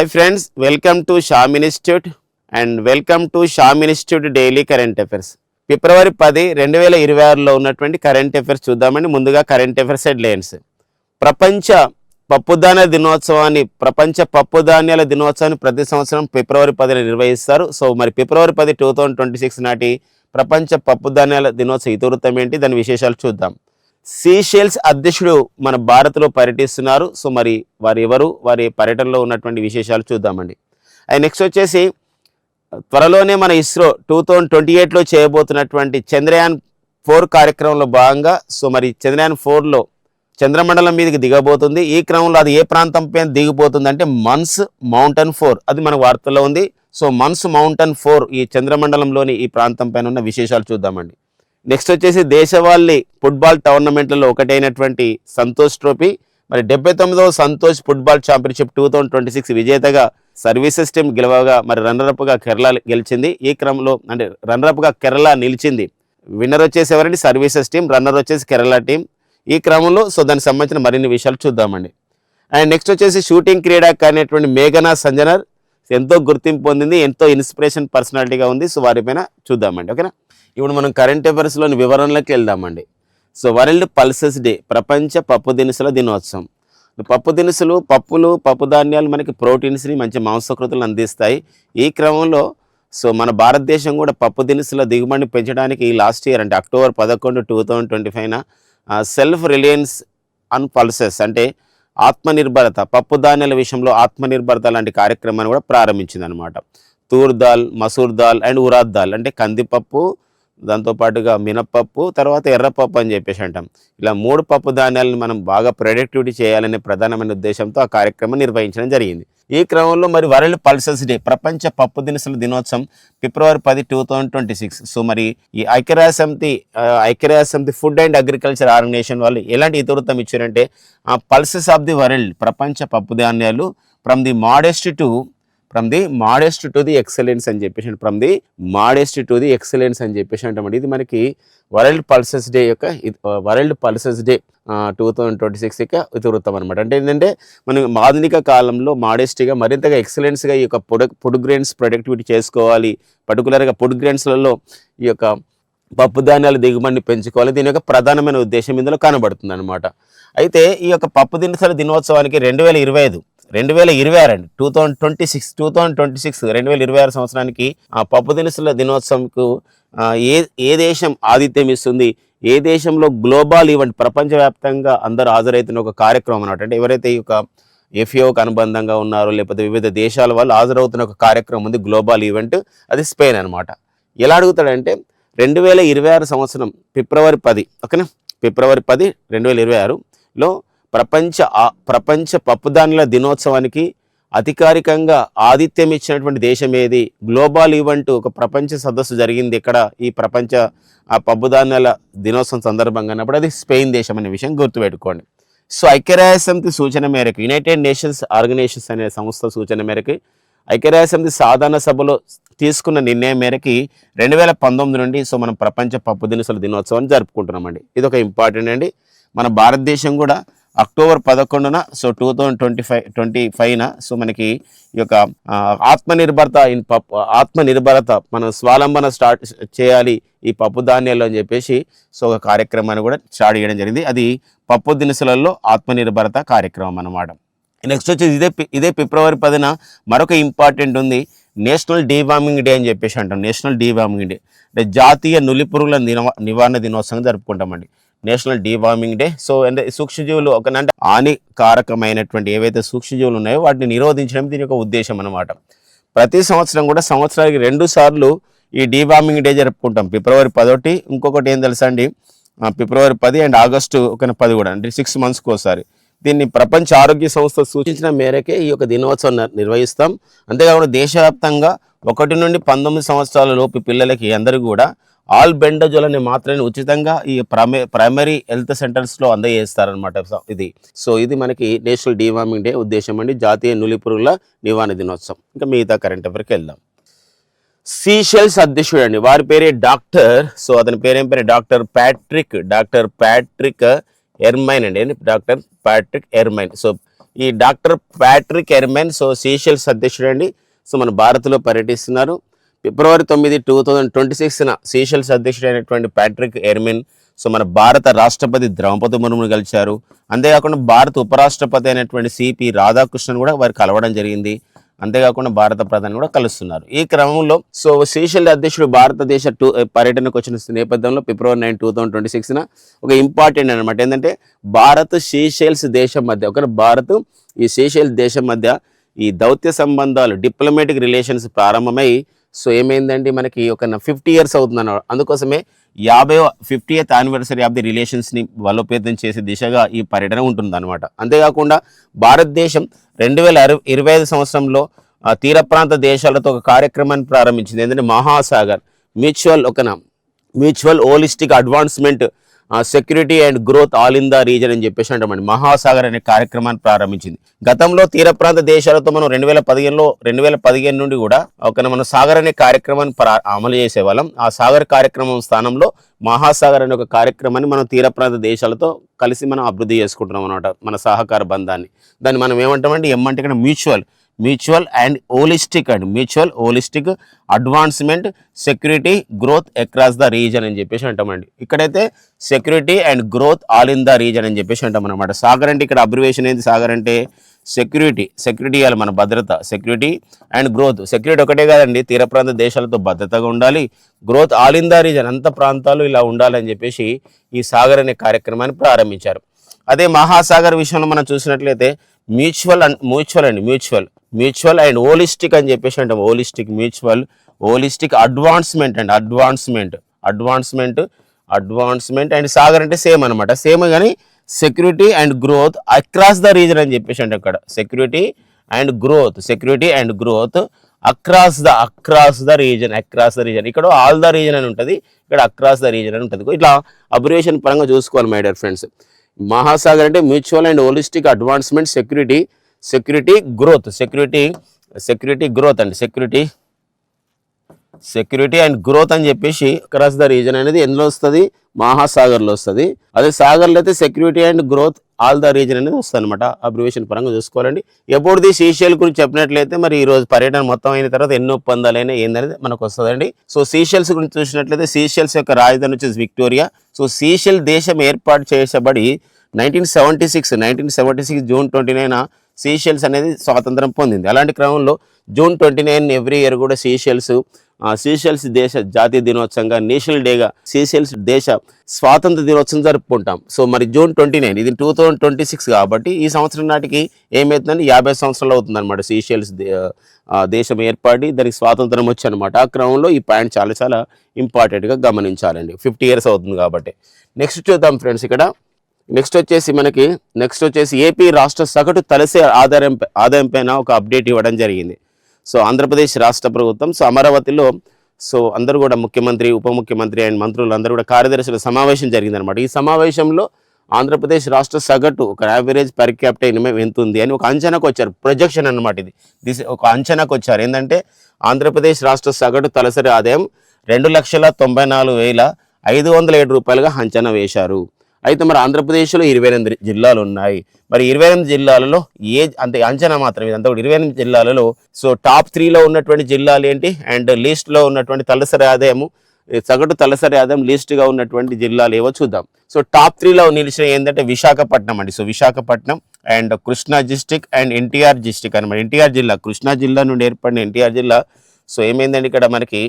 Hi friends welcome to Sham institute and welcome to Sham institute daily current affairs ఫిబ్రవరి పది రెండు వేల ఇరవై ఆరులో ఉన్నటువంటి కరెంట్ అఫైర్స్ చూద్దామండి. ముందుగా కరెంట్ అఫైర్స్ హెడ్లైన్స్ ప్రపంచ పప్పుధాన్యాల దినోత్సవాన్ని ప్రపంచ పప్పుధాన్యాల దినోత్సవాన్ని ప్రతి సంవత్సరం ఫిబ్రవరి పదిన నిర్వహిస్తారు. సో మరి ఫిబ్రవరి పది టూ థౌజండ్ ట్వంటీ సిక్స్ నాటి ప్రపంచ పప్పుధాన్యాల దినోత్సవ ఇతివృత్తం ఏంటి? దాని విశేషాలు చూద్దాం. సీషెల్స్ అధ్యక్షుడు మన భారత్లో పర్యటిస్తున్నారు. సో మరి వారు ఎవరు? వారి పర్యటనలో ఉన్నటువంటి విశేషాలు చూద్దామండి. అండ్ నెక్స్ట్ వచ్చేసి త్వరలోనే మన ఇస్రో టూ థౌజండ్ ట్వంటీ ఎయిట్లో చేయబోతున్నటువంటి చంద్రయాన్ ఫోర్ కార్యక్రమంలో భాగంగా సో మరి చంద్రయాన్ ఫోర్లో చంద్రమండలం మీదకి దిగబోతుంది. ఈ క్రమంలో అది ఏ ప్రాంతం పైన దిగిపోతుంది అంటే మన్స్ మౌంటైన్ ఫోర్ అది మన వార్తల్లో ఉంది. సో మన్స్ మౌంటైన్ ఫోర్ ఈ చంద్రమండలంలోని ఈ ప్రాంతం పైన ఉన్న విశేషాలు చూద్దామండి. నెక్స్ట్ వచ్చేసి దేశవాళి ఫుట్బాల్ టోర్నమెంట్లలో ఒకటైనటువంటి సంతోష్ ట్రోఫీ. మరి డెబ్బై తొమ్మిదవ Santosh football championship two thousand twenty six విజేతగా సర్వీసెస్ టీం గెలవగా మరి రన్నరప్గా కేరళ గెలిచింది. ఈ క్రమంలో అంటే రన్నరప్గా కేరళ నిలిచింది. విన్నర్ వచ్చేసి ఎవరండి? సర్వీసెస్ టీం రన్నర్ వచ్చేసి కేరళ టీం. ఈ క్రమంలో సో దానికి సంబంధించిన మరిన్ని విషయాలు చూద్దామండి. అండ్ నెక్స్ట్ వచ్చేసి షూటింగ్ క్రీడాకారి అనేటువంటి మేఘనా సంజనర్. ఎంతో గుర్తింపు పొందింది ఎంతో ఇన్స్పిరేషన్ పర్సనాలిటీగా ఉంది. సో వారిపైన చూద్దామండి ఓకేనా? ఇప్పుడు మనం కరెంట్ అఫైర్స్లోని వివరణలోకి వెళ్దామండి. సో వరల్డ్ పల్సెస్ డే ప్రపంచ పప్పు దినుసుల దినోత్సవం. పప్పు దినుసులు పప్పులు పప్పు ధాన్యాలు మనకి ప్రోటీన్స్ని మంచి మాంసకృతులను అందిస్తాయి. ఈ క్రమంలో సో మన భారతదేశం కూడా పప్పు దినుసుల దిగుబడిని పెంచడానికి ఈ లాస్ట్ ఇయర్ అంటే అక్టోబర్ పదకొండు టూ థౌజండ్ ట్వంటీ ఫైవ్న సెల్ఫ్ రిలయన్స్ అన్ పల్సెస్ అంటే ఆత్మనిర్భరత పప్పు ధాన్యాల విషయంలో ఆత్మనిర్భరత లాంటి కార్యక్రమాన్ని కూడా ప్రారంభించింది అనమాట తూర్ దాల్ మసూర్ దాల్ అండ్ ఉరాద్ దాల్ అంటే కందిపప్పు దాంతోపాటుగా మినప్పప్పు తర్వాత ఎర్రపప్పు అని చెప్పేసి అంటాం. ఇలా మూడు పప్పు ధాన్యాలను మనం బాగా ప్రొడక్టివిటీ చేయాలనే ప్రధానమైన ఉద్దేశంతో ఆ కార్యక్రమం నిర్వహించడం జరిగింది. ఈ క్రమంలో మరి వరల్డ్ పల్సెస్ డే ప్రపంచ పప్పు దినుసుల దినోత్సవం ఫిబ్రవరి పది two thousand twenty six. So మరి ఈ ఐక్యరాజ్య సమితి ఐక్యరాజ్య సమితి ఫుడ్ అండ్ అగ్రికల్చర్ ఆర్గనైజేషన్ వాళ్ళు ఎలాంటి ఇతివృత్తం ఇచ్చారంటే ఆ పల్సెస్ ఆఫ్ ది వరల్డ్ ప్రపంచ పప్పు ధాన్యాలు from the modest to from the modest to the excellence అని చెప్పేసి from the modest to the excellence అని చెప్పేసి అంటామండి. ఇది మనకి వరల్డ్ పల్సెస్ డే యొక్క world pulses day two thousand twenty six యొక్క ఇతివృత్తం అనమాట అంటే ఏంటంటే మనం ఆధునిక కాలంలో మాడెస్టీగా మరింతగా ఎక్సలెన్స్గా ఈ యొక్క పొడ ఫుడ్ గ్రెయిన్స్ ప్రొడక్టివిటీ చేసుకోవాలి. పర్టికులర్గా ఫుడ్ గ్రెయిన్స్లలో ఈ యొక్క పప్పు ధాన్యాల దిగుబడిని పెంచుకోవాలి. దీని యొక్క ప్రధానమైన ఉద్దేశం ఇందులో కనబడుతుంది అనమాట అయితే ఈ యొక్క పప్పు దినుసుల దినోత్సవానికి రెండు వేల ఇరవై ఐదు రెండు వేల ఇరవై ఆరు అండి. Two thousand twenty six two thousand twenty six రెండు వేల ఇరవై ఆరు సంవత్సరానికి ఆ పప్పు దినుసుల దినోత్సవంకు ఏ ఏ దేశం ఆతిథ్యం ఇస్తుంది? ఏ దేశంలో గ్లోబల్ ఈవెంట్ ప్రపంచవ్యాప్తంగా అందరూ హాజరవుతున్న ఒక కార్యక్రమం అనమాట అంటే ఎవరైతే ఈ యొక్క ఎఫ్ఏఓకి అనుబంధంగా ఉన్నారో లేకపోతే వివిధ దేశాల వాళ్ళు హాజరవుతున్న ఒక కార్యక్రమం ఉంది గ్లోబల్ ఈవెంట్ అది స్పెయిన్ అనమాట ఎలా అడుగుతాడంటే రెండు వేల ఇరవై ఆరు సంవత్సరం ఫిబ్రవరి పది ఓకేనా? ఫిబ్రవరి పది రెండు వేల ఇరవై ఆరులో ప్రపంచ ప్రపంచ పప్పుధాన్యాల దినోత్సవానికి అధికారికంగా ఆతిథ్యం ఇచ్చినటువంటి దేశం ఏది గ్లోబల్ ఈవెంట్ ఒక ప్రపంచ సదస్సు జరిగింది ఇక్కడ ఈ ప్రపంచ ఆ పప్పుధాన్యాల దినోత్సవం సందర్భంగా అన్నప్పుడు అది స్పెయిన్ దేశం అనే విషయం గుర్తుపెట్టుకోండి. సో ఐక్యరాజ్యసమితి సూచన మేరకు యునైటెడ్ నేషన్స్ ఆర్గనైజేషన్స్ అనే సంస్థ సూచన మేరకు ఐక్యరాజ్యసమితి సాధారణ సభలో తీసుకున్న నిర్ణయం మేరకి రెండు వేల పంతొమ్మిది నుండి సో మనం ప్రపంచ పప్పు దినుసుల దినోత్సవాన్ని జరుపుకుంటున్నామండి. ఇది ఒక ఇంపార్టెంట్ అండి. మన భారతదేశం కూడా అక్టోబర్ పదకొండున so two thousand twenty five twenty ఫైవ్న so మనకి ఈ యొక్క ఆత్మనిర్భరత ఇన్ పప్పు ఆత్మనిర్భరత మనం స్వాలంబన స్టార్ట్ చేయాలి ఈ పప్పు ధాన్యాలు అని చెప్పేసి సో ఒక కార్యక్రమాన్ని కూడా స్టార్ట్ చేయడం జరిగింది. అది పప్పు దినుసులలో ఆత్మనిర్భరత కార్యక్రమం అన్నమాట. నెక్స్ట్ వచ్చేసి ఇదే ఇదే ఫిబ్రవరి పదిన మరొక ఇంపార్టెంట్ ఉంది నేషనల్ డీవార్మింగ్ డే అని చెప్పేసి అంటాం. National deworming day. అంటే జాతీయ నులిపురుగుల నివ- నివారణ దినోత్సవం జరుపుకుంటామండి. National deworming day. సో అంటే సూక్ష్మజీవులు ఒక అంటే హానికారకమైనటువంటి ఏవైతే సూక్ష్మజీవులు ఉన్నాయో వాటిని నిరోధించడం దీని యొక్క ఉద్దేశం అన్నమాట. ప్రతి సంవత్సరం కూడా సంవత్సరానికి రెండు సార్లు ఈ డీవార్మింగ్ డే జరుపుకుంటాం. ఫిబ్రవరి పదొకటి ఇంకొకటి ఏం తెలుసా అండి? ఫిబ్రవరి పది అండ్ ఆగస్టు ఒక పది కూడా అంటే సిక్స్ మంత్స్కి ఒకసారి. దీన్ని ప్రపంచ ఆరోగ్య సంస్థ సూచించిన మేరకే ఈ యొక్క దినోత్సవం నిర్వహిస్తాం. అంతేకాకుండా దేశవ్యాప్తంగా ఒకటి నుండి పంతొమ్మిది సంవత్సరాల లోపు పిల్లలకి అందరికీ కూడా ఆల్ బెండజోల్ అనే మాత్రమే ఉచితంగా ఈ ప్రైమరీ ప్రైమరీ హెల్త్ సెంటర్స్లో అందజేస్తారనమాట ఇది. సో ఇది మనకి నేషనల్ డివార్మింగ్ డే ఉద్దేశం అండి. జాతీయ నులిపురుగుల నివారణ దినోత్సవం. ఇంకా మిగతా కరెంట్ అఫేర్కి వెళ్దాం. సీషెల్స్ అధ్యక్షుడు అండి వారి పేరే డాక్టర్. సో అతని పేరేం పేరు? Doctor Patrick doctor Patrick Herminie అండి. Doctor Patrick Herminie. సో ఈ doctor Patrick Herminie so Seychelles అధ్యక్షుడు అండి సో మన భారత్లో పర్యటిస్తున్నారు. ఫిబ్రవరి తొమ్మిది టూ థౌజండ్ ట్వంటీ సిక్స్న సీషెల్స్ అధ్యక్షుడైనటువంటి ప్యాట్రిక్ ఎర్మిన్ సో మన భారత రాష్ట్రపతి ద్రౌపది ముర్మును కలిశారు అంతేకాకుండా భారత ఉపరాష్ట్రపతి అయినటువంటి సిపి రాధాకృష్ణన్ కూడా వారు కలవడం జరిగింది. అంతేకాకుండా భారత ప్రధాని కూడా కలుస్తున్నారు. ఈ క్రమంలో సో శ్రీశైల అధ్యక్షుడు భారతదేశ టూ పర్యటనకు వచ్చిన నేపథ్యంలో February nine two thousand twenty సిక్స్న ఒక ఇంపార్టెంట్ అనమాట ఏంటంటే భారత్ శ్రీశైల్స్ దేశం మధ్య ఒక భారత్ ఈ సీషెల్స్ దేశం మధ్య ఈ దౌత్య సంబంధాలు డిప్లొమాటిక్ రిలేషన్స్ ప్రారంభమై సో ఏమైందండి మనకి ఒక ఫిఫ్టీ ఇయర్స్ అవుతుంది అన్నమాట అందుకోసమే యాభై ఫిఫ్టీయత్ యానివర్సరీ ఆఫ్ ది రిలేషన్స్ని బలోపేతం చేసే దిశగా ఈ పర్యటన ఉంటుంది అనమాట అంతేకాకుండా భారతదేశం రెండు వేల ఇరవై ఐదు సంవత్సరంలో తీర ప్రాంత దేశాలతో ఒక కార్యక్రమాన్ని ప్రారంభించింది. ఏంటంటే మహాసాగర్ మ్యూచువల్ ఒక mutual holistic advancement security and growth all in the region అని చెప్పేసి అంటామండి. మహాసాగర్ అనే కార్యక్రమాన్ని ప్రారంభించింది. గతంలో తీర ప్రాంత దేశాలతో మనం రెండు వేల పదిహేనులో రెండు వేల పదిహేను నుండి కూడా ఒక మన సాగర్ అనే కార్యక్రమాన్ని అమలు చేసేవాళ్ళం. ఆ సాగర్ కార్యక్రమం స్థానంలో మహాసాగర్ అనే ఒక కార్యక్రమాన్ని మనం తీర ప్రాంత దేశాలతో కలిసి మనం అభివృద్ధి చేసుకుంటున్నాం అనమాట మన సహకార బంధాన్ని. దాన్ని మనం ఏమంటామంటే ఏమంటే ఇక్కడ mutual mutual and holistic and. Mutual holistic advancement security growth across the region అని చెప్పేసి అంటామండి. ఇక్కడైతే security and growth all in the region అని చెప్పేసి అంటాం అనమాట సాగర్ అంటే ఇక్కడ అబ్రివేషన్ ఏంది? సాగర్ అంటే సెక్యూరిటీ. సెక్యూరిటీ ఇవ్వాలి మన భద్రత. Security and growth. సెక్యూరిటీ ఒకటే కాదండి. తీర ప్రాంత దేశాలతో భద్రతగా ఉండాలి. Growth all in the region. అంత ప్రాంతాలు ఇలా ఉండాలని చెప్పేసి ఈ సాగర్ అనే కార్యక్రమాన్ని ప్రారంభించారు. అదే మహాసాగర్ విషయంలో మనం చూసినట్లయితే మ్యూచువల్ అండ్ మ్యూచువల్ అండి మ్యూచువల్. మ్యూచువల్ అండ్ హోలిస్టిక్ అని చెప్పేసి అంటాం holistic mutual holistic advancement and advancement. Advancement advancement and Sagar అంటే సేమ్ అనమాట సేమ్ కానీ security and growth across the region అని చెప్పేసి అంటే అక్కడ security and growth security and growth across the across the region across the region. ఇక్కడ all the region అని ఉంటుంది ఇక్కడ అక్రాస్ ద రీజన్ అని ఉంటుంది. ఇట్లా అబ్రివేషన్ పరంగా చూసుకోవాలి మై డియర్ ఫ్రెండ్స్. మహాసాగర్ అంటే mutual and holistic advancement security security growth security security growth అండి సెక్యూరిటీ సెక్యూరిటీ అండ్ గ్రోత్ అని చెప్పేసి అక్రాస్ ద రీజన్ అనేది ఎందులో వస్తుంది? మహాసాగర్లో వస్తుంది. అదే సాగర్లో అయితే security and growth all the region అనేది వస్తుంది అనమాట అబ్రివేషన్ పరంగా చూసుకోవాలండి. ఎప్పుడు ది సీషియల్ గురించి చెప్పినట్లయితే మరి ఈ రోజు పర్యటన మొత్తం అయిన తర్వాత ఎన్నో ఒప్పందాలైనా ఏందనేది మనకు వస్తుందండి. సో సీషియల్స్ గురించి చూసినట్లయితే సీషియల్స్ యొక్క రాజధాని వచ్చేసి విక్టోరియా. సో సీషియల్ దేశం ఏర్పాటు చేసబడి nineteen seventy six nineteen seventy six June twenty nine Seychelles అనేది స్వాతంత్రం పొందింది. అలాంటి క్రమంలో June twenty nine every year కూడా సీషెల్స్ సీషెల్స్ దేశ జాతీయ దినోత్సవంగా నేషనల్ డేగా సీషెల్స్ దేశ స్వాతంత్ర దినోత్సవం జరుపుకుంటాం. సో మరి జూన్ ట్వంటీ నైన్ ఇది టూ థౌజండ్ ట్వంటీ సిక్స్ కాబట్టి ఈ సంవత్సరం నాటికి ఏమవుతుందంటే యాభై సంవత్సరాలు అవుతుందన్నమాట సీషెల్స్ దేశం ఏర్పడి దానికి స్వాతంత్రం వచ్చనమాట ఆ క్రమంలో ఈ పాయింట్ చాలా చాలా ఇంపార్టెంట్గా గమనించాలండి. ఫిఫ్టీ ఇయర్స్ అవుతుంది కాబట్టి. నెక్స్ట్ చూద్దాం ఫ్రెండ్స్ ఇక్కడ. నెక్స్ట్ వచ్చేసి మనకి నెక్స్ట్ వచ్చేసి ఏపీ రాష్ట్ర సగటు తలసరి ఆదాయం ఆదాయం పైన ఒక అప్డేట్ ఇవ్వడం జరిగింది. సో ఆంధ్రప్రదేశ్ రాష్ట్ర ప్రభుత్వం సో అమరావతిలో సో అందరూ కూడా ముఖ్యమంత్రి ఉప ముఖ్యమంత్రి అండ్ మంత్రులు అందరూ కూడా కార్యదర్శుల సమావేశం జరిగిందనమాట ఈ సమావేశంలో ఆంధ్రప్రదేశ్ రాష్ట్ర సగటు ఒక యావరేజ్ పర్ క్యాపిటల్ ఇన్కమ్ ఎంత ఉంది అని ఒక అంచనాకు వచ్చారు. ప్రొజెక్షన్ అనమాట ఇది. దిస్ ఒక అంచనాకు వచ్చారు. ఏంటంటే ఆంధ్రప్రదేశ్ రాష్ట్ర సగటు తలసరి ఆదాయం రెండు లక్షల తొంభై నాలుగు వేల ఐదు వందల ఏడు రూపాయలుగా అంచనా వేశారు. అయితే మరి ఆంధ్రప్రదేశ్లో ఇరవై ఎనిమిది జిల్లాలు ఉన్నాయి మరి ఇరవై ఎనిమిది జిల్లాలలో ఏ అంతే అంచనా మాత్రం ఇదంతా కూడా ఇరవై ఎనిమిది జిల్లాలలో సో టాప్ త్రీలో ఉన్నటువంటి జిల్లాలు ఏంటి? అండ్ లిస్ట్లో ఉన్నటువంటి తలసరి ఆదాయము సగటు తలసరి ఆదాయం లిస్ట్గా ఉన్నటువంటి జిల్లాలు ఏవో చూద్దాం. సో టాప్ త్రీలో నిలిచిన ఏంటంటే విశాఖపట్నం అండి. So Visakhapatnam and Krishna district and NTR district అనమాట ఎన్టీఆర్ జిల్లా కృష్ణా జిల్లా నుండి ఏర్పడిన ఎన్టీఆర్ జిల్లా సో ఏమైందండి ఇక్కడ మనకి?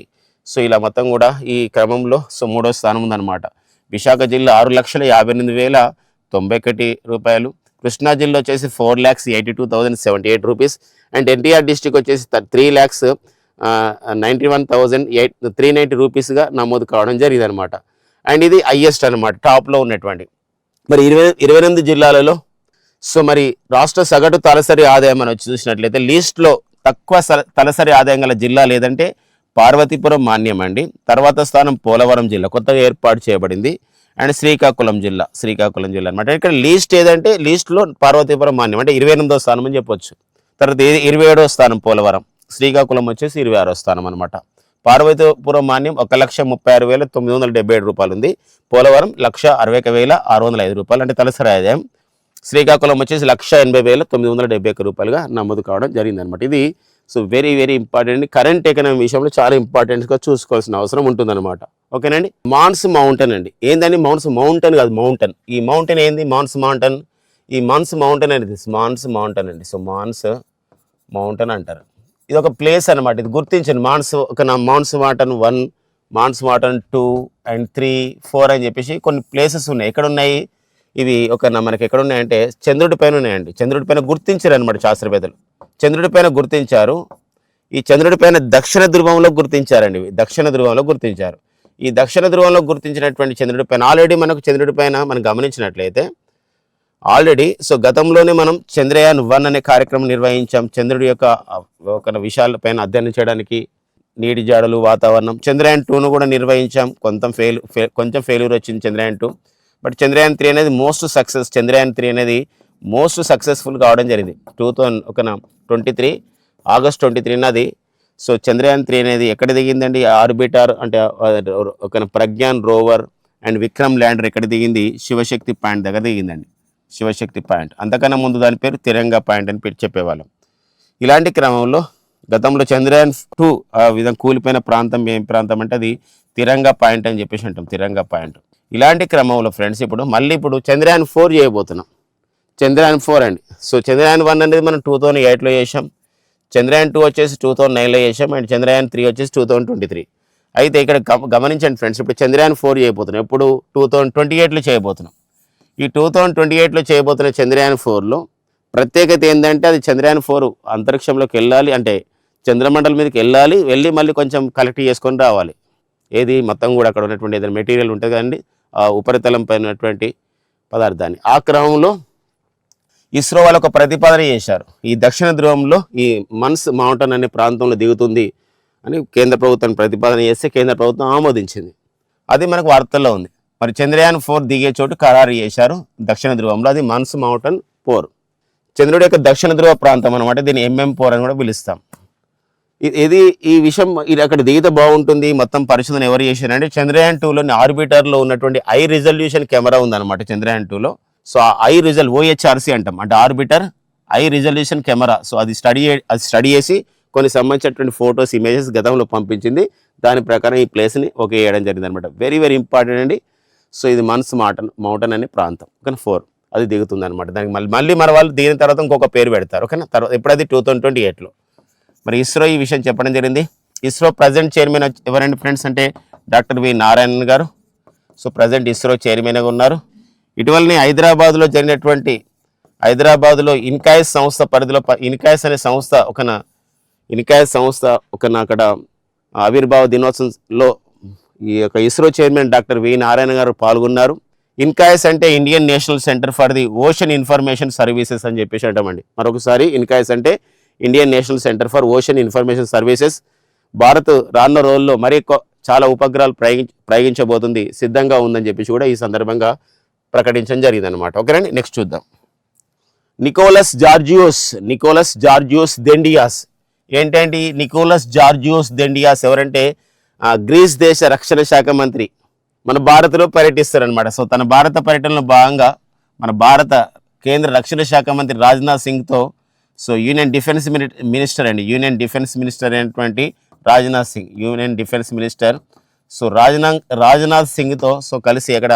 సో ఇలా మొత్తం కూడా ఈ క్రమంలో సో మూడో స్థానం ఉందన్నమాట. విశాఖ జిల్లా ఆరు లక్షల యాభై ఎనిమిది వేల తొంభై ఒకటి రూపాయలు. కృష్ణా జిల్లా వచ్చేసి four lakhs eighty two thousand seventy eight rupees. And NTR district వచ్చేసి three lakhs ninety one thousand eight three ninety రూపీస్గా నమోదు కావడం జరిగింది అనమాట అండ్ ఇది హయ్యెస్ట్ అనమాట టాప్లో ఉన్నటువంటి. మరి ఇరవై ఇరవై ఎనిమిది జిల్లాలలో సో మరి రాష్ట్ర సగటు తలసరి ఆదాయం అని వచ్చి చూసినట్లయితే లీస్ట్లో తక్కువ సల- తలసరి ఆదాయం గల జిల్లా లేదంటే పార్వతీపురం మాన్యం అండి తర్వాత స్థానం పోలవరం జిల్లా కొత్తగా ఏర్పాటు చేయబడింది. అండ్ శ్రీకాకుళం జిల్లా శ్రీకాకుళం జిల్లా అనమాట ఇక్కడ లీస్ట్ ఏదంటే లీస్ట్లో పార్వతీపురం మాన్యం అంటే ఇరవై ఎనిమిదో స్థానం అని చెప్పొచ్చు. తర్వాత ఇరవై ఏడో స్థానం పోలవరం శ్రీకాకుళం వచ్చేసి ఇరవై ఆరో స్థానం అనమాట పార్వతీపురం మాన్యం ఒక లక్ష ముప్పై ఆరు వేల తొమ్మిది వందల డెబ్బై ఏడు రూపాయలు ఉంది. పోలవరం లక్ష అరవై ఒక వేల ఆరు వందల ఐదు రూపాయలు. అంటే తలసరి ఆదాయం. శ్రీకాకుళం వచ్చేసి లక్ష ఎనభై వేల తొమ్మిది వందల డెబ్బై ఒక్క రూపాయలుగా నమోదు కావడం జరిగిందనమాట ఇది so very very important. Current economy విషయంలో చాలా ఇంపార్టెంట్గా చూసుకోవాల్సిన అవసరం ఉంటుందన్నమాట. ఓకేనండి? మాన్స్ మౌంటైన్ అండి. ఏందండి మౌన్స్ మౌంటైన్ కాదు మౌంటైన్. ఈ మౌంటైన్ ఏంది? Mons mountain. ఈ మాన్స్ మౌంటైన్ అనేది మాన్స్ మౌంటైన్ అండి. సో మాన్స్ మౌంటైన్ అంటారు. ఇది ఒక ప్లేస్ అన్నమాట. ఇది గుర్తించండి. మాన్స్ ఒక నా Mons mountain one Mons mountain two and three four అని చెప్పేసి కొన్ని ప్లేసెస్ ఉన్నాయి. ఎక్కడ ఉన్నాయి ఇవి ఒక నా- మనకి ఎక్కడ ఉన్నాయంటే చంద్రుడి పైన ఉన్నాయండి. చంద్రుడి పైన గుర్తించారు అనమాట శాస్త్రవేత్తలు. చంద్రుడి పైన గుర్తించారు. ఈ చంద్రుడి పైన దక్షిణ ధ్రువంలో గుర్తించారండి దక్షిణ ధ్రువంలో గుర్తించారు. ఈ దక్షిణ ధ్రువంలో గుర్తించినటువంటి చంద్రుడి పైన ఆల్రెడీ మనకు చంద్రుడి పైన మనం గమనించినట్లయితే ఆల్రెడీ సో గతంలోనే మనం చంద్రయాన్ వన్ అనే కార్యక్రమం నిర్వహించాం. చంద్రుడి యొక్క ఒక విషయాలపైన అధ్యయనం చేయడానికి నీటి జాడలు వాతావరణం చంద్రయాన్ టూను కూడా నిర్వహించాం. కొంత ఫెయిల్ కొంచెం ఫెయిల్యూర్ వచ్చింది Chandrayaan two. But Chandrayaan three అనేది మోస్ట్ సక్సెస్. చంద్రయాన్ త్రీ అనేది మోస్ట్ సక్సెస్ఫుల్ కావడం జరిగింది. టూ థౌజండ్ ఒక ట్వంటీ త్రీ ఆగస్ట్ ట్వంటీ త్రీన అది సో చంద్రయాన్ త్రీ అనేది ఎక్కడ దిగిందండి? ఆర్బిటార్ అంటే ఒక Pragyan rover and Vikram lander ఎక్కడ దిగింది? శివశక్తి పాయింట్ దగ్గర దిగిందండి. శివశక్తి పాయింట్. అంతకన్నా ముందు దాని పేరు తిరంగా పాయింట్ అని పెట్టి చెప్పేవాళ్ళం. ఇలాంటి క్రమంలో గతంలో చంద్రయాన్ టూ ఆ విధంగా కూలిపోయిన ప్రాంతం ఏం ప్రాంతం అంటే అది తిరంగా పాయింట్ అని చెప్పేసి అంటాం తిరంగా పాయింట్. ఇలాంటి క్రమంలో ఫ్రెండ్స్ ఇప్పుడు మళ్ళీ ఇప్పుడు చంద్రయాన్ ఫోర్ చేయబోతున్నాం. చంద్రయాన్ ఫోర్ అండి. సో చంద్రయాన్ వన్ అనేది మనం టూ థౌజండ్ ఎయిట్లో చేసాం చంద్రయాన్ టూ వచ్చేసి టూ థౌజండ్ నైన్లో చేసాం అండ్ చంద్రయాన్ త్రీ వచ్చేసి టూ థౌజండ్ ట్వంటీ త్రీ అయితే ఇక్కడ గమ- గమనించండి ఫ్రెండ్స్ ఇప్పుడు చంద్రయాన్ ఫోర్ చేయబోతున్నాం. ఇప్పుడు టూ థౌజండ్ ట్వంటీ ఎయిట్లో చేయబోతున్నాం. ఈ టూ థౌజండ్ ట్వంటీ ఎయిట్లో చేయబోతున్న చంద్రయాన్ ఫోర్లో ప్రత్యేకత ఏంటంటే అది చంద్రయాన్ ఫోర్ అంతరిక్షంలోకి వెళ్ళాలి. అంటే చంద్రమండలం మీదకి వెళ్ళాలి. వెళ్ళి మళ్ళీ కొంచెం కలెక్ట్ చేసుకొని రావాలి. ఏది? మొత్తం కూడా అక్కడ ఉన్నటువంటి ఏదైనా మెటీరియల్ ఉంటుంది కదండి. ఆ ఉపరితలం పైనటువంటి పదార్థాన్ని. ఆ క్రమంలో ఇస్రో వాళ్ళు ఒక ప్రతిపాదన చేశారు. ఈ దక్షిణ ధ్రువంలో ఈ మన్స్ మౌంటైన్ అనే ప్రాంతంలో దిగుతుంది అని కేంద్ర ప్రభుత్వం ప్రతిపాదన చేస్తే కేంద్ర ప్రభుత్వం ఆమోదించింది. అది మనకు వార్తల్లో ఉంది. మరి చంద్రయాన్ ఫోర్ దిగే చోటు ఖరారు చేశారు దక్షిణ ధ్రువంలో. అది మన్స్ మౌంటైన్ ఫోర్. చంద్రుడి యొక్క దక్షిణ ధ్రువ ప్రాంతం అనమాట దీన్ని ఎంఎం ఫోర్ అని కూడా పిలుస్తాం. ఇది ఈ విషయం ఇది అక్కడ దిగితే బాగుంటుంది. మొత్తం పరిశోధన ఎవరు చేశారంటే చంద్రయాన్ టూలోని ఆర్బిటర్లో ఉన్నటువంటి ఐ రిజల్యూషన్ కెమెరా ఉందన్నమాట చంద్రయాన్ టూలో. సో ఆ ఐ రిజల్ ఓహెచ్ఆర్సి అంటాం. అంటే orbiter high resolution camera. So అది స్టడీ అది స్టడీ చేసి కొన్ని సంబంధించినటువంటి ఫొటోస్ ఇమేజెస్ గతంలో పంపించింది. దాని ప్రకారం ఈ ప్లేస్ని ఓకే చేయడం జరిగింది అనమాట వెరీ వెరీ ఇంపార్టెంట్ అండి. సో ఇది మనసు మాటన్ మౌంటైన్ అనే ప్రాంతం. Okay four. అది దిగుతుంది అనమాట దానికి మళ్ళీ మళ్ళీ మన వాళ్ళు దిగిన తర్వాత ఇంకొక పేరు పెడతారు. ఓకేనా? తర్వాత ఇప్పుడు అది టూ థౌసండ్ ట్వంటీ ఎయిట్లో. మరి ఇస్రో ఈ విషయం చెప్పడం జరిగింది. ఇస్రో ప్రజెంట్ చైర్మన్ ఎవరండి ఫ్రెండ్స్ అంటే డాక్టర్ వి నారాయణన్ గారు. సో ప్రజెంట్ ఇస్రో చైర్మన్గా ఉన్నారు. ఇటీవలనే హైదరాబాద్లో జరిగినటువంటి హైదరాబాద్లో ఇన్కాయస్ సంస్థ పరిధిలో ఇన్కాయస్ అనే సంస్థ ఒక ఇన్కాయస్ సంస్థ ఒక అక్కడ ఆవిర్భావ దినోత్సవంలో ఈ యొక్క ISRO chairman doctor V Narayana గారు పాల్గొన్నారు. ఇన్కాయస్ అంటే Indian national centre for the ocean information services అని చెప్పేసి అంటామండి. మరొకసారి ఇన్కాయస్ అంటే Indian national centre for ocean information services. Bharat రాన్న రోజుల్లో మరి చాలా ఉపగ్రహాలు ప్రయోగి ప్రయోగించబోతుంది సిద్ధంగా ఉందని చెప్పేసి కూడా ఈ సందర్భంగా ప్రకటించడం జరిగింది అనమాట ఓకేనండి నెక్స్ట్ చూద్దాం. Nikolaos Georgios Nikolaos Georgios Dendias. ఏంటంటే? నికోలస్ జార్జియోస్ దెండియాస్ ఎవరంటే గ్రీస్ దేశ రక్షణ శాఖ మంత్రి. మన భారత్లో పర్యటిస్తారనమాట సో తన భారత పర్యటనలో భాగంగా మన భారత కేంద్ర రక్షణ శాఖ మంత్రి రాజ్నాథ్ సింగ్తో సో యూనియన్ డిఫెన్స్ మినిస్టర్ అండి యూనియన్ డిఫెన్స్ మినిస్టర్ అయినటువంటి Rajnath Singh union defence minister. So Rajnath Rajnath సింగ్తో so కలిసి ఎక్కడ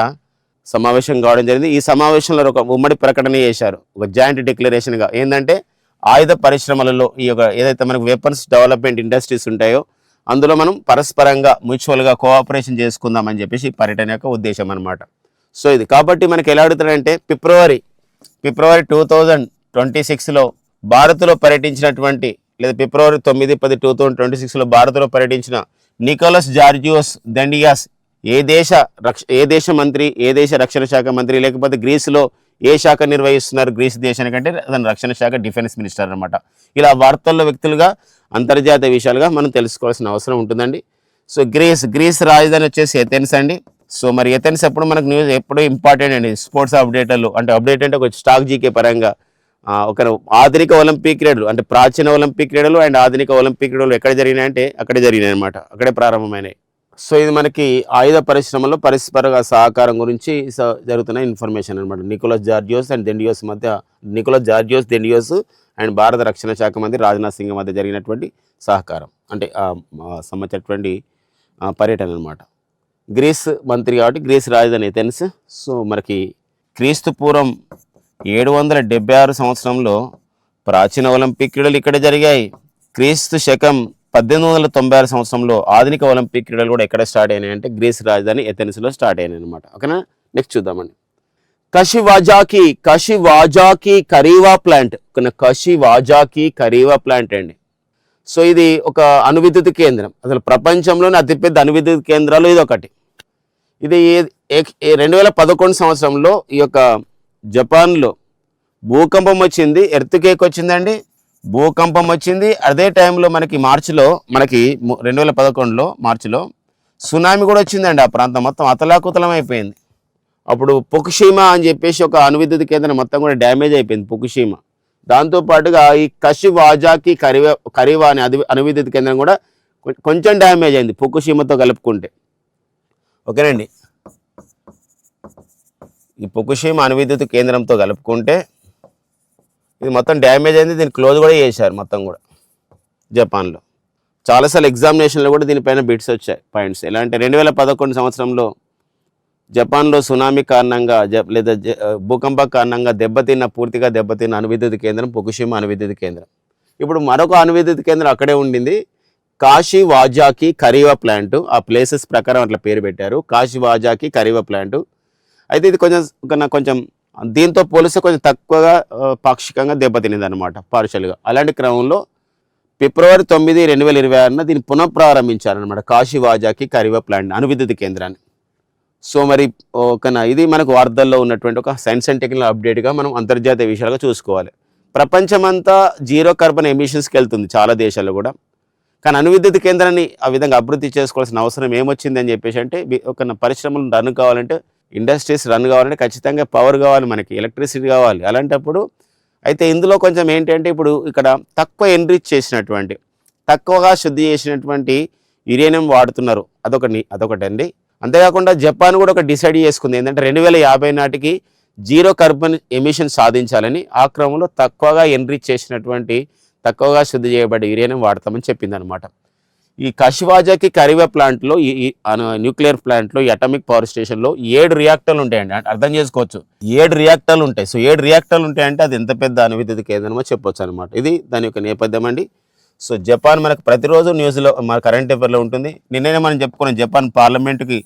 సమావేశం కావడం జరిగింది. ఈ సమావేశంలో ఒక ఉమ్మడి ప్రకటన చేశారు. ఒక జాయింట్ డిక్లరేషన్గా ఏంటంటే ఆయుధ పరిశ్రమలలో ఈ యొక్క ఏదైతే మనకు వెపన్స్ డెవలప్మెంట్ ఇండస్ట్రీస్ ఉంటాయో అందులో మనం పరస్పరంగా మ్యూచువల్గా కోఆపరేషన్ చేసుకుందామని చెప్పేసి పర్యటన యొక్క ఉద్దేశం అనమాట సో ఇది కాబట్టి మనకి ఎలా అడుగుతారంటే February February two thousand twenty సిక్స్లో భారత్లో పర్యటించినటువంటి లేదా ఫిబ్రవరి తొమ్మిది పది టూ థౌజండ్ ట్వంటీ సిక్స్లో భారత్లో పర్యటించిన నికోలస్ జార్జియోస్ దండియాస్ ఏ దేశ రక్ష ఏ దేశ మంత్రి ఏ దేశ రక్షణ శాఖ మంత్రి లేకపోతే గ్రీస్లో ఏ శాఖ నిర్వహిస్తున్నారు గ్రీస్ దేశానికంటే అతను రక్షణ శాఖ డిఫెన్స్ మినిస్టర్ అనమాట ఇలా వార్తల్లో వ్యక్తులుగా అంతర్జాతీయ విషయాలుగా మనం తెలుసుకోవాల్సిన అవసరం ఉంటుందండి. సో గ్రీస్ గ్రీస్ రాజధాని వచ్చేసి ఎథెన్స్ అండి. సో మరి ఎథెన్స్ ఎప్పుడు మనకు న్యూస్ ఎప్పుడు ఇంపార్టెంట్ అండి. స్పోర్ట్స్ అప్డేటర్లు అంటే అప్డేట్ అంటే ఒక స్టాక్ జీకే పరంగా ఒక ఆధునిక ఒలింపిక్ క్రీడలు అంటే ప్రాచీన ఒలింపిక్ క్రీడలు అండ్ ఆధునిక ఒలింపిక్ క్రీడలు ఎక్కడ జరిగినాయి అంటే అక్కడే జరిగినాయి అనమాట అక్కడే ప్రారంభమైనాయి. సో ఇది మనకి ఆయుధ పరిశ్రమలో పరస్పర సహకారం గురించి స- జరుగుతున్న ఇన్ఫర్మేషన్ అనమాట నికోలస్ జార్జియోస్ అండ్ దెండియోస్ మధ్య నికోలస్ జార్జియోస్ దెండియోస్ అండ్ భారత రక్షణ శాఖ మంత్రి రాజ్నాథ్ సింగ్ మధ్య జరిగినటువంటి సహకారం. అంటే సంబంధించినటువంటి పర్యటన అనమాట గ్రీస్ మంత్రి కాబట్టి గ్రీస్ రాజధాని ఎథెన్స్ సో మనకి క్రీస్తు పూర్వం ఏడు వందల డెబ్బై ఆరు సంవత్సరంలో ప్రాచీన ఒలింపిక్ క్రీడలు ఇక్కడ జరిగాయి. క్రీస్తు శకం పద్దెనిమిది వందల తొంభై ఆరు సంవత్సరంలో ఆధునిక ఒలింపిక్ క్రీడలు కూడా ఎక్కడ స్టార్ట్ అయినాయి అంటే గ్రీస్ రాజధాని ఎథెన్స్లో స్టార్ట్ అయినాయి అనమాట ఓకేనా? నెక్స్ట్ చూద్దామండి. Kashiwazaki Kashiwazaki Kariwa plant. Kashiwazaki Kariwa plant అండి. సో ఇది ఒక అణువిద్యుత్ కేంద్రం. అసలు ప్రపంచంలోనే అతిపెద్ద అణువిద్యుత్ కేంద్రాలు ఇది ఒకటి. ఇది రెండు వేల పదకొండు సంవత్సరంలో ఈ యొక్క జపాన్లో భూకంపం వచ్చింది ఎర్త్కేక్ వచ్చిందండి భూకంపం వచ్చింది. అదే టైంలో మనకి మార్చిలో మనకి రెండు వేల పదకొండులో మార్చిలో సునామీ కూడా వచ్చిందండి ఆ ప్రాంతం. మొత్తం అతలాకుతలం అయిపోయింది. అప్పుడు పుకుషీమా అని చెప్పేసి ఒక అణువిద్యుత్ కేంద్రం మొత్తం కూడా డ్యామేజ్ అయిపోయింది పుకుషీమా. దాంతో పాటుగా ఈ కషి వాజాకి కరివా కరివా అనే అది అణువిద్యుత్ కేంద్రం కూడా కొంచెం డ్యామేజ్ అయింది పుకుషీమతో కలుపుకుంటే. ఓకేనండి. ఈ పుకుషీమ అణువిద్యుత్ కేంద్రంతో కలుపుకుంటే ఇది మొత్తం డ్యామేజ్ అయింది దీన్ని క్లోజ్ కూడా చేశారు మొత్తం కూడా జపాన్లో. చాలాసార్లు ఎగ్జామినేషన్లో కూడా దీనిపైన బిట్స్ వచ్చాయి పాయింట్స్. ఎలా అంటే రెండు వేల పదకొండు సంవత్సరంలో జపాన్లో సునామీ కారణంగా జ- లేదా జ- భూకంప కారణంగా దెబ్బతిన్న పూర్తిగా దెబ్బతిన్న అణువిద్యుత్ కేంద్రం పుకుషిమ అణువిద్యుత్ కేంద్రం. ఇప్పుడు మరొక అణువిద్యుత్ కేంద్రం అక్కడే ఉండింది కాశీ వాజాకి కరీవా ప్లాంట్. ఆ ప్లేసెస్ ప్రకారం అట్లా పేరు పెట్టారు కాశీ వాజాకి కరీవా ప్లాంట్. అయితే ఇది కొంచెం కొంచెం దీంతో పోలిస్తే కొంచెం తక్కువగా పాక్షికంగా దెబ్బతినింది అనమాట పార్షల్గా అలాంటి క్రమంలో ఫిబ్రవరి తొమ్మిది రెండు వేల ఇరవై ఆరున దీన్ని పునఃప్రారంభించారనమాట కాశీ వాజాకి ప్లాంట్ అణువిద్యుత్ కేంద్రాన్ని. సో మరి ఒక ఇది మనకు వార్తల్లో ఉన్నటువంటి ఒక సైన్స్ అండ్ టెక్నాలజీ అప్డేట్గా మనం అంతర్జాతీయ విషయాలుగా చూసుకోవాలి. ప్రపంచమంతా జీరో కార్బన్ ఎమిషన్స్కి వెళ్తుంది చాలా దేశాల్లో కూడా. కానీ అణువిద్యుత్ కేంద్రాన్ని ఆ విధంగా అభివృద్ధి చేసుకోవాల్సిన అవసరం ఏమొచ్చింది అని చెప్పేసి అంటే ఒక పరిశ్రమలు రన్ కావాలంటే ఇండస్ట్రీస్ రన్ కావాలంటే ఖచ్చితంగా పవర్ కావాలి మనకి ఎలక్ట్రిసిటీ కావాలి. అలాంటప్పుడు అయితే ఇందులో కొంచెం ఏంటంటే ఇప్పుడు ఇక్కడ తక్కువ ఎన్రిచ్ చేసినటువంటి తక్కువగా శుద్ధి చేసినటువంటి యురేనియం వాడుతున్నారు. అదొకటి అదొకటి అండి అంతేకాకుండా జపాన్ కూడా ఒక డిసైడ్ చేసుకుంది. ఏంటంటే రెండు వేల యాభై నాటికి జీరో కార్బన్ ఎమిషన్ సాధించాలని ఆ క్రమంలో తక్కువగా ఎన్రిచ్ చేసినటువంటి తక్కువగా శుద్ధి చేయబడ్డ యురేనియం వాడతామని చెప్పింది అనమాట ఈ కషివాజాకి కరివే ప్లాంట్లో ఈ న్యూక్లియర్ ప్లాంట్లో ఈ అటామిక్ పవర్ స్టేషన్లో ఏడు రియాక్టర్లు ఉంటాయండి. అంటే అర్థం చేసుకోవచ్చు. ఏడు రియాక్టర్లు ఉంటాయి. సో ఏడు రియాక్టర్లు ఉంటాయంటే అది ఎంత పెద్ద అణువిద్యుత్ కేంద్రమో చెప్పొచ్చు అనమాట ఇది దాని యొక్క నేపథ్యం అండి. సో జపాన్ మనకు ప్రతిరోజు న్యూస్లో మన కరెంట్ అఫేర్లో ఉంటుంది. నిన్ననే మనం చెప్పుకున్నాం జపాన్ పార్లమెంటుకి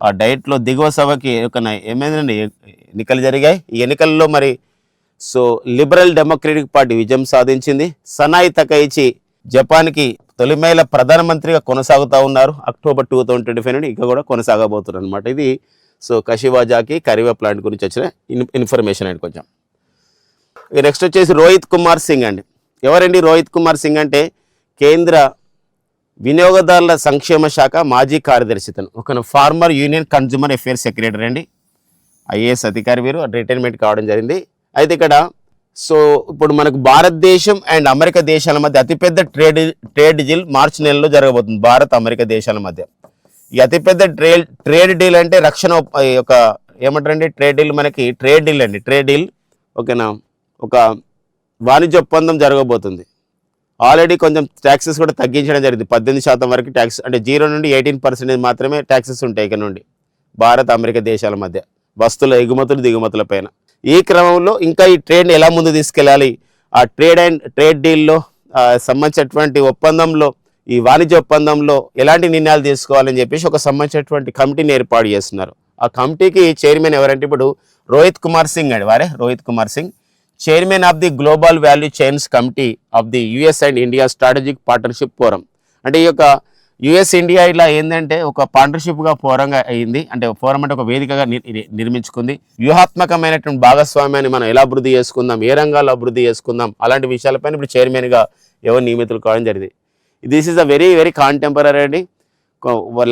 ఆ డైట్లో దిగువ సభకి ఒక ఏమైందండి? ఎన్నికలు జరిగాయి. ఈ ఎన్నికల్లో మరి సో లిబరల్ డెమోక్రటిక్ పార్టీ విజయం సాధించింది. సనాయి తకయిచి జపాన్కి తొలి ప్రధానమంత్రిగా కొనసాగుతూ ఉన్నారు. October two thousand twenty five నుండి ఇంకా కూడా కొనసాగబోతున్నారు అనమాట ఇది. సో కషివాజాకి కరివే ప్లాంట్ గురించి వచ్చిన ఇన్ ఇన్ఫర్మేషన్ అండి కొంచెం. నెక్స్ట్ వచ్చేసి రోహిత్ కుమార్ సింగ్ అండి. ఎవరండి రోహిత్ కుమార్ సింగ్ అంటే? కేంద్ర వినియోగదారుల సంక్షేమ శాఖ మాజీ కార్యదర్శితను. ఒక former union consumer affairs secretary అండి. ఐఏఎస్ అధికారి వీరు. రిటైర్మెంట్ కావడం జరిగింది. అయితే ఇక్కడ సో ఇప్పుడు మనకు భారతదేశం అండ్ అమెరికా దేశాల మధ్య అతిపెద్ద ట్రేడ్ ట్రేడ్ డీల్ మార్చి నెలలో జరగబోతుంది భారత్ అమెరికా దేశాల మధ్య. ఈ అతిపెద్ద ట్రేడ్ ట్రేడ్ డీల్ అంటే రక్షణ ఒక యొక్క ఏమంటారండి? ట్రేడ్ డీల్ మనకి ట్రేడ్ డీల్ అండి. ట్రేడ్ డీల్ ఓకేనా? ఒక వాణిజ్య ఒప్పందం జరగబోతుంది. ఆల్రెడీ కొంచెం ట్యాక్సెస్ కూడా తగ్గించడం జరిగింది. పద్దెనిమిది శాతం వరకు ట్యాక్స్ అంటే జీరో నుండి ఎయిటీన్ పర్సెంటేజ్ మాత్రమే ట్యాక్సెస్ ఉంటాయి ఇక్కడ నుండి భారత్ అమెరికా దేశాల మధ్య. వస్తువుల ఎగుమతులు దిగుమతుల పైన. ఈ క్రమంలో ఇంకా ఈ ట్రేడ్ని ఎలా ముందు తీసుకెళ్ళాలి? ఆ ట్రేడ్ అండ్ ట్రేడ్ డీల్లో సంబంధించినటువంటి ఒప్పందంలో ఈ వాణిజ్య ఒప్పందంలో ఎలాంటి నిర్ణయాలు తీసుకోవాలని చెప్పేసి ఒక సంబంధించినటువంటి కమిటీని ఏర్పాటు చేస్తున్నారు. ఆ కమిటీకి చైర్మన్ ఎవరంటే ఇప్పుడు రోహిత్ కుమార్ సింగ్ అండి వారే Rohit Kumar Singh. Chairman of the global value chains committee of the US and India strategic partnership forum. అంటే ఈ యొక్క యుఎస్ ఇండియా ఇలా ఏంటంటే ఒక పార్ట్నర్షిప్గా ఫోరంగా అయింది. అంటే ఫోరం అంటే ఒక వేదికగా నిర్మించుకుంది. వ్యూహాత్మకమైనటువంటి భాగస్వామ్యాన్ని మనం ఎలా అభివృద్ధి చేసుకుందాం? ఏ రంగాల్లో అభివృద్ధి చేసుకుందాం? అలాంటి విషయాలపైన ఇప్పుడు చైర్మన్గా ఎవరు నియమితులు కావడం జరిగింది. This is a very very contemporary అండి.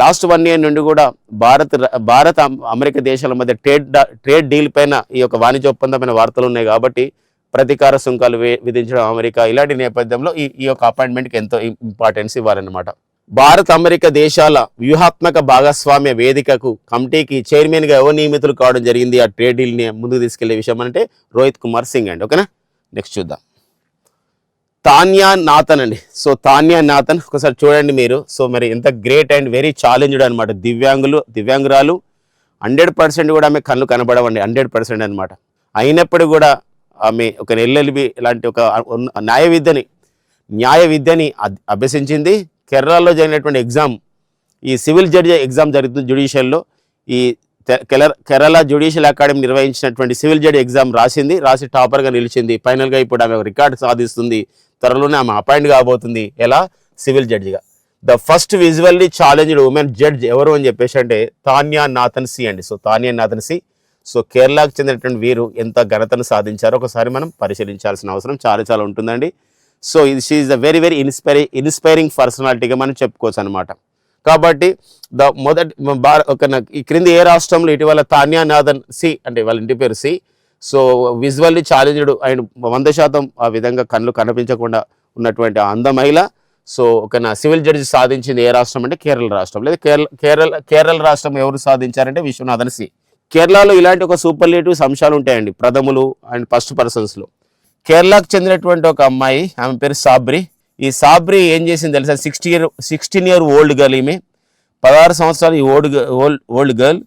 లాస్ట్ వన్ ఇయర్ నుండి కూడా భారత్ భారత భారత్ అమెరికా దేశాల మధ్య ట్రేడ్ ట్రేడ్ డీల్ పైన ఈ యొక్క వాణిజ్య ఒప్పందమైన వార్తలు ఉన్నాయి కాబట్టి ప్రతీకార సుంకాలు విధించడం అమెరికా ఇలాంటి నేపథ్యంలో ఈ ఈ యొక్క అపాయింట్మెంట్కి ఎంతో ఇంపార్టెన్స్ ఇవ్వాలన్నమాట. భారత్ అమెరికా దేశాల వ్యూహాత్మక భాగస్వామ్య వేదికకు కమిటీకి చైర్మన్గా ఎవరు నియమితులు కావడం జరిగింది? ఆ ట్రేడ్ డీల్ని ముందుకు తీసుకెళ్ళే విషయం అంటే రోహిత్ కుమార్ సింగ్ అండి. ఓకేనా? నెక్స్ట్ చూద్దాం. తాన్యా నాథన్ అండి. సో తాన్యా నాథన్ ఒకసారి చూడండి మీరు. సో మరి ఎంత గ్రేట్ అండ్ వెరీ ఛాలెంజ్డ్ అనమాట దివ్యాంగులు దివ్యాంగురాలు హండ్రెడ్ పర్సెంట్ కూడా ఆమె కళ్ళు కనబడవండి. హండ్రెడ్ పర్సెంట్ అనమాట అయినప్పుడు కూడా ఆమె ఒక ఎల్ఎల్బి ఇలాంటి ఒక న్యాయ విద్యని న్యాయ విద్యని అభ్యసించింది. కేరళలో జరిగినటువంటి ఎగ్జామ్ ఈ సివిల్ జడ్జి ఎగ్జామ్ జరుగుతుంది జ్యుడిషియల్లో. ఈ కేరళ కేరళ జ్యుడిషియల్ అకాడమీ నిర్వహించినటువంటి సివిల్ జడ్జి ఎగ్జామ్ రాసింది రాసి టాపర్గా నిలిచింది. ఫైనల్గా ఇప్పుడు ఆమె రికార్డు సాధిస్తుంది. త్వరలోనే ఆమె అపాయింట్ కాబోతుంది. ఎలా? సివిల్ జడ్జిగా. The first visually challenged women judge ఎవరు అని చెప్పేసి అంటే తాన్యా నాథన్ సి అండి. So Thanya Nathan C. So కేరళకు చెందినటువంటి వీరు ఎంత ఘనతను సాధించారో ఒకసారి మనం పరిశీలించాల్సిన అవసరం చాలా చాలా ఉంటుందండి. సో ఇది she the very very inspiring inspiring పర్సనాలిటీగా మనం చెప్పుకోవచ్చు అనమాట కాబట్టి ద మొదటి భార- ఒక ఈ క్రింది ఏ రాష్ట్రంలో ఇటీవల తాన్యా నాథన్ సి అంటే వాళ్ళ ఇంటి పేరు సి సో విజువల్లీ ఛాలెంజ్డ్ ఆయన వంద శాతం ఆ విధంగా కళ్ళు కనిపించకుండా ఉన్నటువంటి అంద మహిళ. సో ఒక నా సివిల్ జడ్జి సాధించింది ఏ రాష్ట్రం అంటే కేరళ రాష్ట్రం. లేదా కేరళ కేరళ కేరళ రాష్ట్రం ఎవరు సాధించారంటే విశ్వనాథన్ సి. కేరళలో ఇలాంటి ఒక సూపర్లేటివ్స్ అంశాలు ఉంటాయండి ప్రథములు అండ్ ఫస్ట్ పర్సన్స్లో. కేరళకు చెందినటువంటి ఒక అమ్మాయి ఆమె పేరు సాబ్రి. ఈ సాబ్రి ఏం చేసింది తెలుసా? Sixty year sixteen year old girl ఈమె పదహారు సంవత్సరాలు ఈ old old old girl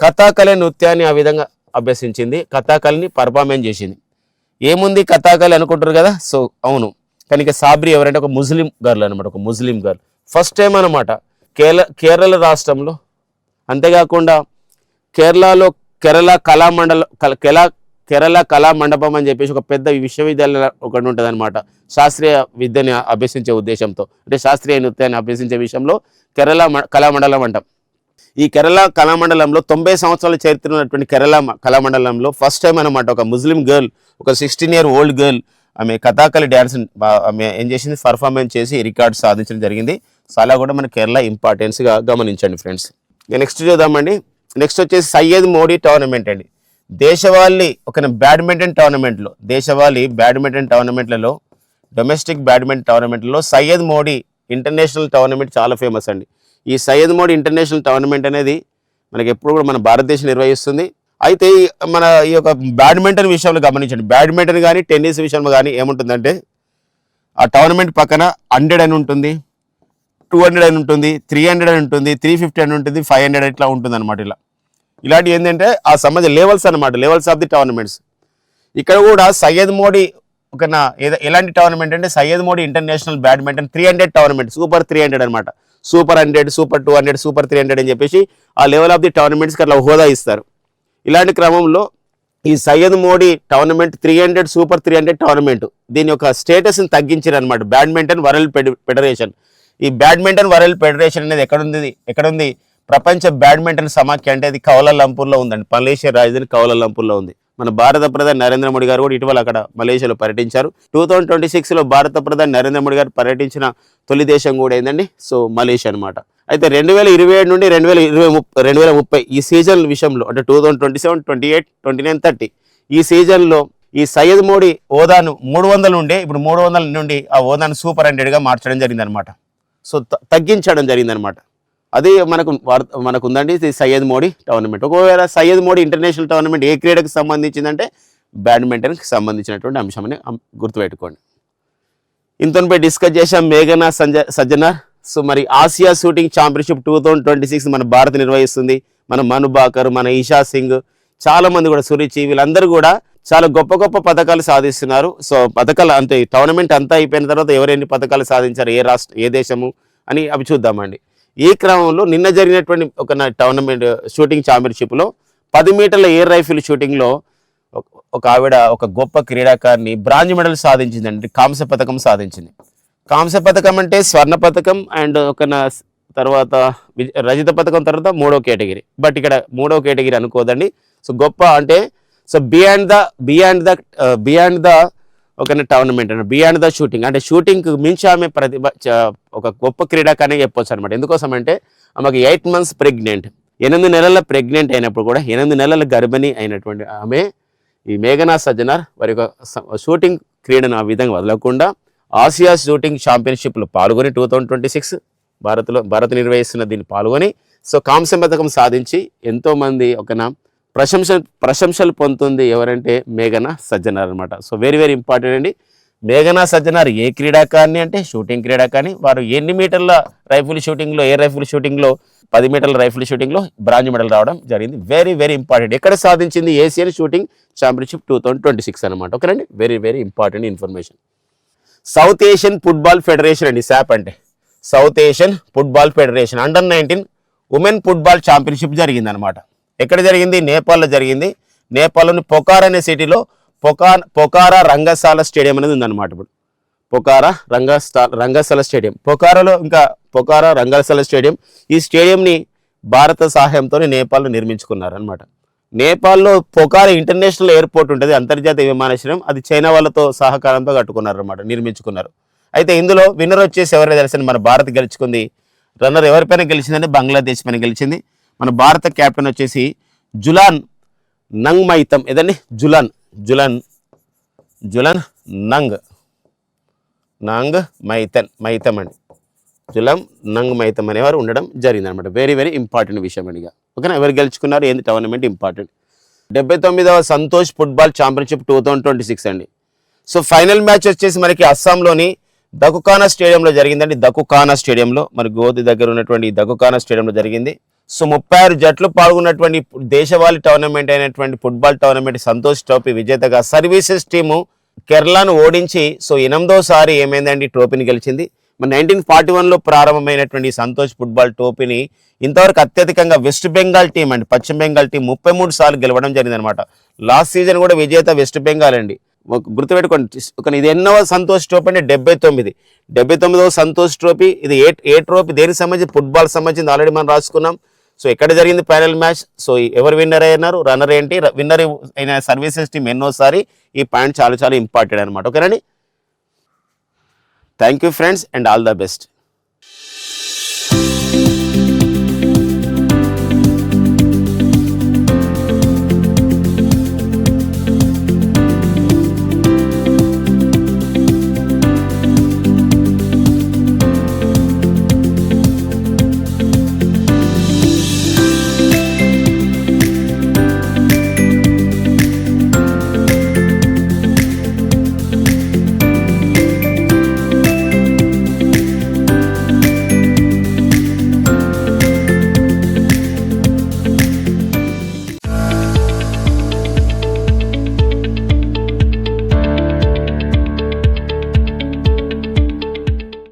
Kathakali నృత్యాన్ని ఆ విధంగా అభ్యసించింది. కథాకళని పర్ఫార్మెన్స్ చేసింది. ఏముంది కథాకళి అనుకుంటారు కదా? సో అవును. కానీ సాబ్రి ఎవరంటే ఒక ముస్లిం గర్ల్ అనమాట ఒక ముస్లిం గర్ల్. ఫస్ట్ టైం అనమాట కేరళ కేరళ రాష్ట్రంలో అంతేకాకుండా కేరళలో కేరళ కళామండల కల- కేరళ కళా మండపం అని చెప్పేసి ఒక పెద్ద విశ్వవిద్యాలయం ఒకటి ఉంటుంది అనమాట శాస్త్రీయ విద్యని అభ్యసించే ఉద్దేశంతో అంటే శాస్త్రీయ నృత్యాన్ని అభ్యసించే విషయంలో కేరళ మ- కళామండలం అంటాం. ఈ కేరళ కళామండలంలో తొంభై సంవత్సరాల చరిత్ర ఉన్నటువంటి కేరళ కళామండలంలో ఫస్ట్ టైం అనమాట ఒక ముస్లిం గర్ల్ ఒక సిక్స్టీన్ ఇయర్ ఓల్డ్ గర్ల్ ఆమె కథాకళి డ్యాన్స్ ఆమె ఏం చేసింది? పర్ఫార్మెన్స్ చేసి రికార్డ్ సాధించడం జరిగింది. సో అలా కూడా మన కేరళ ఇంపార్టెన్స్గా గమనించండి ఫ్రెండ్స్ నెక్స్ట్ చూద్దామండి. నెక్స్ట్ వచ్చేసి సయ్యద్ మోడీ టోర్నమెంట్ అండి. దేశవాళీ ఒక బ్యాడ్మింటన్ టోర్నమెంట్లో దేశవాళీ బ్యాడ్మింటన్ టోర్నమెంట్లలో డొమెస్టిక్ బ్యాడ్మింటన్ టోర్నమెంట్లో సయ్యద్ మోడీ ఇంటర్నేషనల్ టోర్నమెంట్ చాలా ఫేమస్ అండి. ఈ సయ్యద్ మోడీ ఇంటర్నేషనల్ టోర్నమెంట్ అనేది మనకి ఎప్పుడు కూడా మన భారతదేశం నిర్వహిస్తుంది. అయితే ఈ- మన ఈ యొక్క బ్యాడ్మింటన్ విషయంలో గమనించండి. బ్యాడ్మింటన్ కానీ టెన్నిస్ విషయంలో కానీ ఏముంటుందంటే ఆ టోర్నమెంట్ పక్కన హండ్రెడ్ అని ఉంటుంది టూ హండ్రెడ్ అని ఉంటుంది త్రీ హండ్రెడ్ అని ఉంటుంది త్రీ ఫిఫ్టీ అని ఉంటుంది ఫైవ్ హండ్రెడ్ ఇట్లా ఉంటుంది అనమాట ఇలా. ఇలాంటివి ఏంటంటే ఆ సంబంధ లెవెల్స్ అనమాట లెవెల్స్ ఆఫ్ ది టోర్నమెంట్స్ ఇక్కడ కూడా సయ్యద్ మోడీ ఒక నా ఎలాంటి టోర్నమెంట్ అంటే Syed Modi international badminton three hundred tournament super three hundred అనమాట super hundred super two hundred super three hundred అని చెప్పేసి ఆ లెవెల్ ఆఫ్ ది టోర్నమెంట్స్కి అట్లా హోదా ఇస్తారు. ఇలాంటి క్రమంలో ఈ Syed Modi tournament three hundred super three hundred tournament దీని యొక్క స్టేటస్ని తగ్గించారనమాట బ్యాడ్మింటన్ వరల్డ్ ఫెడరేషన్ ఈ బ్యాడ్మింటన్ వరల్డ్ ఫెడరేషన్ అనేది ఎక్కడ ఉంది ఎక్కడ ఉంది ప్రపంచ బ్యాడ్మింటన్ సమాఖ్య అంటే అది కౌలాలంపూర్లో ఉందండి. మలేషియా రాజధాని కౌలాలంపూర్లో ఉంది. మన భారత ప్రధాని నరేంద్ర మోడీ గారు కూడా ఇటీవల అక్కడ మలేషియాలో పర్యటించారు. టూ థౌజండ్ ట్వంటీ సిక్స్లో భారత ప్రధాని నరేంద్ర మోడీ గారు పర్యటించిన తొలి దేశం కూడా ఏంటండి సో మలేషియా అనమాట అయితే రెండు వేల ఇరవై ఏడు నుండి రెండు వేల ఇరవై ముప్పై రెండు వేల ముప్పై ఈ సీజన్ విషయంలో అంటే two thousand twenty seven twenty eight twenty nine thirty ఈ సీజన్లో ఈ సయ్యద్ మోడీ హోదాను మూడు వందల నుండి ఇప్పుడు మూడు వందల నుండి ఆ హోదాను సూపర్ హండ్రెడ్గా మార్చడం జరిగిందనమాట సో త- తగ్గించడం జరిగిందనమాట అది మనకు మనకు ఉందండి ఇది సయ్యద్ మోడీ టోర్నమెంట్. ఒకవేళ సయ్యద్ మోడీ ఇంటర్నేషనల్ టోర్నమెంట్ ఏ క్రీడకు సంబంధించిందంటే బ్యాడ్మింటన్కి సంబంధించినటువంటి అంశం అని గుర్తుపెట్టుకోండి. ఇంతపై డిస్కస్ చేశాం మేఘనా సంజ సజ్జనార్. సో మరి Asia shooting championship two thousand twenty six మన భారత్ నిర్వహిస్తుంది. మన మను బాకర్ మన ఈషా సింగ్ చాలామంది కూడా సురుచి వీళ్ళందరూ కూడా చాలా గొప్ప గొప్ప పథకాలు సాధిస్తున్నారు. సో పథకాలు అంతే టోర్నమెంట్ అంతా అయిపోయిన తర్వాత ఎవరెన్ని పథకాలు సాధించారు ఏ రాష్ట్ర ఏ దేశము అని అవి చూద్దామండి. ఈ క్రమంలో నిన్న జరిగినటువంటి ఒక టోర్నమెంట్ షూటింగ్ ఛాంపియన్షిప్లో పది మీటర్ల ఎయిర్ రైఫిల్ షూటింగ్లో ఒక- ఆవిడ ఒక గొప్ప క్రీడాకారిని బ్రాంజ్ మెడల్ సాధించిందండి కాంస్య పథకం సాధించింది. కాంస్య పథకం అంటే స్వర్ణ పథకం అండ్ ఒక నా తర్వాత రజిత పథకం తర్వాత మూడో కేటగిరీ. బట్ ఇక్కడ మూడో కేటగిరీ అనుకోదండి. సో గొప్ప అంటే so beyond the beyond the beyond the ఓకేనా టోర్నమెంట్ అంటే బియాండ్ ద షూటింగ్ అంటే షూటింగ్ మించి ఆమె ప్రతిభ ఒక గొప్ప క్రీడాకారిని చెప్పొచ్చు అనమాట ఎందుకోసం అంటే ఆమెకు ఎయిట్ మంత్స్ ప్రెగ్నెంట్ ఎనిమిది నెలల ప్రెగ్నెంట్ అయినప్పుడు కూడా ఎనిమిది నెలల గర్భిణి అయినటువంటి ఆమె ఈ మేఘనా సజ్జనార్ వారి యొక్క షూటింగ్ క్రీడను ఆ విధంగా వదలకుండా ఆసియా షూటింగ్ ఛాంపియన్షిప్లో పాల్గొని టూ థౌజండ్ ట్వంటీ సిక్స్ భారత్లో భారత్ నిర్వహిస్తున్న దీన్ని పాల్గొని సో కాంస్య పథకం సాధించి ఎంతోమంది ఒకనా ప్రశంస ప్రశంసలు పొందుతుంది ఎవరంటే మేఘన సజ్జనార్ అనమాట సో వెరీ వెరీ ఇంపార్టెంట్ అండి. మేఘనా సజ్జనార్ ఏ క్రీడాకారిణి అంటే షూటింగ్ క్రీడాకారిణి. వారు ఎన్ని మీటర్ల రైఫిల్ షూటింగ్లో ఏ రైఫిల్ షూటింగ్లో పది మీటర్ల రైఫిల్ షూటింగ్లో బ్రాంజ్ మెడల్ రావడం జరిగింది. వెరీ వెరీ ఇంపార్టెంట్ ఎక్కడ సాధించింది Asian shooting championship two thousand twenty six అనమాట ఓకేనండి very very important information South Asian football federation అండి శాప్ అంటే. South Asian football federation. Under nineteen women football championship జరిగింది అనమాట ఎక్కడ జరిగింది? నేపాల్లో జరిగింది. నేపాల్లోని పొకార్ అనే సిటీలో పొకా పొకారా రంగశాల స్టేడియం అనేది ఉందన్నమాట ఇప్పుడు. పొకారా రంగస్థా రంగశాల స్టేడియం. పొకారాలో ఇంకా పొకారా రంగశాల స్టేడియం ఈ స్టేడియంని భారత సహాయంతో నేపాల్లో నిర్మించుకున్నారనమాట నేపాల్లో పొకారా ఇంటర్నేషనల్ ఎయిర్పోర్ట్ ఉంటుంది. అంతర్జాతీయ విమానాశ్రయం అది చైనా వాళ్ళతో సహకారంతో కట్టుకున్నారనమాట నిర్మించుకున్నారు. అయితే ఇందులో విన్నర్ వచ్చేసి ఎవరైనా తెలిసిన మన భారత్ గెలుచుకుంది. రన్నర్ ఎవరిపైన గెలిచిందంటే బంగ్లాదేశ్ పైన గెలిచింది. మన భారత క్యాప్టెన్ వచ్చేసి జులాన్ నంగ్ మైతం ఏదండి? జులాన్. జులాన్. జులన్ నంగ్. నంగ్ మైతన్ మైతం అండి. జులం నంగ్ మైతం అనేవారు ఉండడం జరిగింది అనమాట వెరీ వెరీ ఇంపార్టెంట్ విషయం అండి ఇక. ఓకేనా? ఎవరు గెలుచుకున్నారు? ఏంది టోర్నమెంట్ ఇంపార్టెంట్ డెబ్బై తొమ్మిదవ Santosh football championship two thousand twenty six అండి. సో ఫైనల్ మ్యాచ్ వచ్చేసి మనకి అస్సాంలోని దకుకానా స్టేడియంలో జరిగిందండి. దకుకానా స్టేడియంలో. మరి గోధి దగ్గర ఉన్నటువంటి దకుకానా స్టేడియంలో జరిగింది. సో ముప్పై ఆరు జట్లు పాల్గొన్నటువంటి దేశవాళీ టోర్నమెంట్ అయినటువంటి ఫుట్బాల్ టోర్నమెంట్ సంతోష్ ట్రోఫీ విజేతగా సర్వీసెస్ టీము కేరళను ఓడించి సో ఎనిమిదోసారి ఏమైందండి ట్రోఫీని గెలిచింది. మరి నైన్టీన్ ఫార్టీ వన్లో ప్రారంభమైనటువంటి సంతోష్ ఫుట్బాల్ ట్రోఫీని ఇంతవరకు అత్యధికంగా వెస్ట్ బెంగాల్ టీం అండి పశ్చిమ బెంగాల్ టీం ముప్పై మూడు సార్లు గెలవడం జరిగిందనమాట లాస్ట్ సీజన్ కూడా విజేత వెస్ట్ బెంగాల్ అండి. గుర్తుపెట్టుకోండి ఒక ఇది ఎన్నవ సంతోష్ ట్రోఫీ అంటే డెబ్బై తొమ్మిది. డెబ్బై తొమ్మిదవ సంతోష్ ట్రోఫీ ఇది ఏ ఏ ట్రోఫీ దేనికి సంబంధించి ఫుట్బాల్ సంబంధించింది ఆల్రెడీ మనం రాసుకున్నాం. సో ఎక్కడ జరిగింది ఫైనల్ మ్యాచ్? సో ఎవరు విన్నర్ అయినారు రన్నర్ ఏంటి? విన్నర్ అయిన సర్వీసెస్ టీం ఎన్నోసారి ఈ పాయింట్ చాలా చాలా ఇంపార్టెంట్ అనమాట ఓకేనండి thank you friends and all the best